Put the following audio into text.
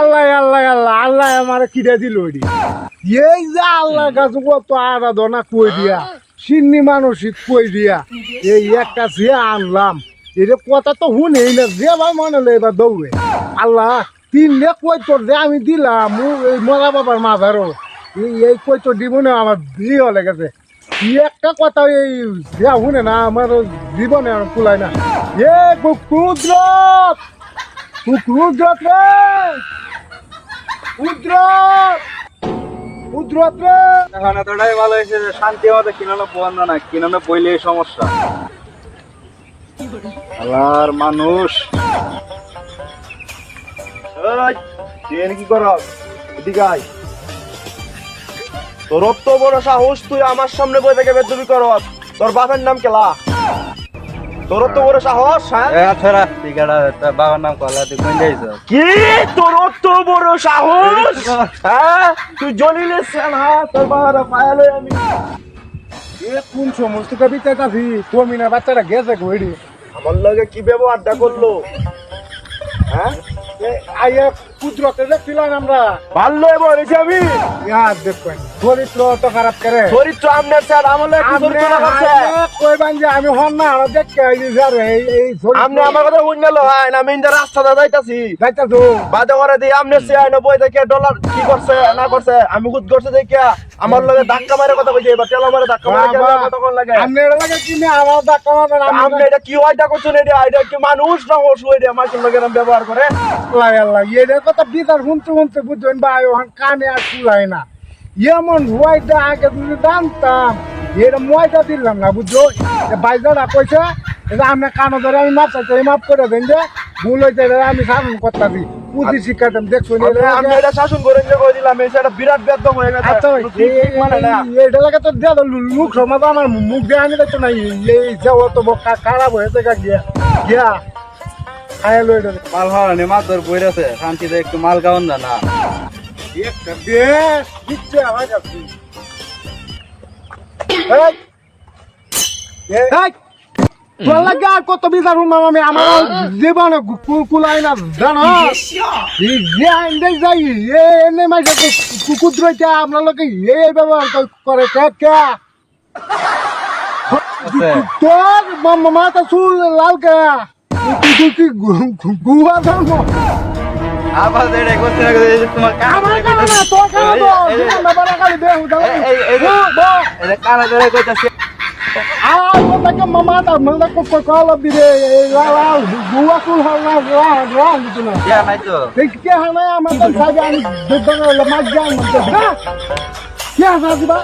আল্লাহ আল্লাহ এই যে আল্লাহ দিয়া দিয়া, এই আনলাম এটা কথা তো শুনেই না, যে ভাই মনে হলো এবার দৌড়ে। আল্লাহ, তিন লে কই তোর যে আমি দিলাম এই মরা বাবার মাথারও এই এই কই তোর দিব না, আমার বিয়ে হলে গেছে। একটা কথা এই যে শুনে না, আমার জীবনে কুলায় না। এ কুদ্রত! কুদ্রত রে কুদ্রত কুদ্রত রে এখন এতটাই ভালো হয়েছে যে শান্তি আমাদের কিনানো পোয়ান্ন না কিনানো পইলে সমস্যা। আল্লাহর মানুষ। ওই, কি কর এদিকে আয়। তোর অত বড় সাহস তুই আমার সামনে বই থেকে বেদবি কর তোর বাপের নাম কেলা তোর অত বড় সাহস হ্যাঁ? আচ্ছা বাবার নাম কলা তুই কোন যাইছ কি? তোর অত বড় সাহস? হ্যাঁ? তুই জলিলে সেন তোর বাবার পায়ালে আমি। এ কোন সমস্ত কবিতা কাছি কমিনা বাচ্চাটা গেছে কইডি আমার লগে কি ব্যবহারটা করল? হ্যাঁ? আইয়া আমরা। ভালো আমি। ইয়ার দেখবেন চরিত্র তো খারাপ করে। চরিত্র আমনের স্যার আমলে কি আপনি করছে হাতে যে আমি হন না আর দেখতে আইলি স্যার এই এই চরিত্র- আমার কথা শুন গেল হয় না আমি ইন্দা রাস্তাটা যাইতাছি। বাদে করে সে আইন বই দেখে ডলার কি করছে না করছে আমি খুদ করছে দেখে আমার লগে ধাক্কা মারে কথা কইছে এবার তেল মারে ধাক্কা মারে কথা কোন লাগে? এটা লাগে কিনে আমার এটা কি করছেন এটা এটা কি মানুষ না আমার লগে ব্যবহার করে? আল্লাহ আল্লাহ এদের কথা বিচার শুনতে শুনতে বুঝবেন ভাই ওখান কানে আর চুলাই না। এমন হওয়াইটা আগে যদি জানতাম এটা ময়টা দিলাম না বুঝছ? বাইজারা কইছে এটা আপনি কানো ধরে আমি মাপ চাইতে মাপ করে দেন যে ভুল গেলে আমি শাসন করতে দিই পুঁজি শিক্ষা দেন দেখছ এটা আমি লাগে- এটা শাসন করে যে কই দিলাম এই সেটা বিরাট বেদম হয়ে গেছে। আচ্ছা মানে না। এটা লাগে তো দেয়া লোক সমাজ আমার মুখ দিয়ে আনি দেখতো না এই যে অত খারাপ হয়েছে গিয়া। গিয়া। খায় লই শান্তিতে একটু মাল খাওয়ান না না আর কত বিচার আমি আমার জীবনে কুলাই না জানো? যাই এ এনে মাইছে কুকুর আপনার লোকে এই ব্যবহার করে কে? তোর মা- মাথা চুল লাল কে? কি গুয়া ধর্ম আবার এটা করতে না তোমার আমার কানে না তোর কানে তো জীবনে বড় কালি বেহু দাও এটা কানা ধরে কইতাছে আর ওটাকে মামাটা মানে কো কল দিবে এই লাল গুয়া চুল হাল না লাল লাল দিতে না ইয়া নাই তো এই কে না না হাসা দিবা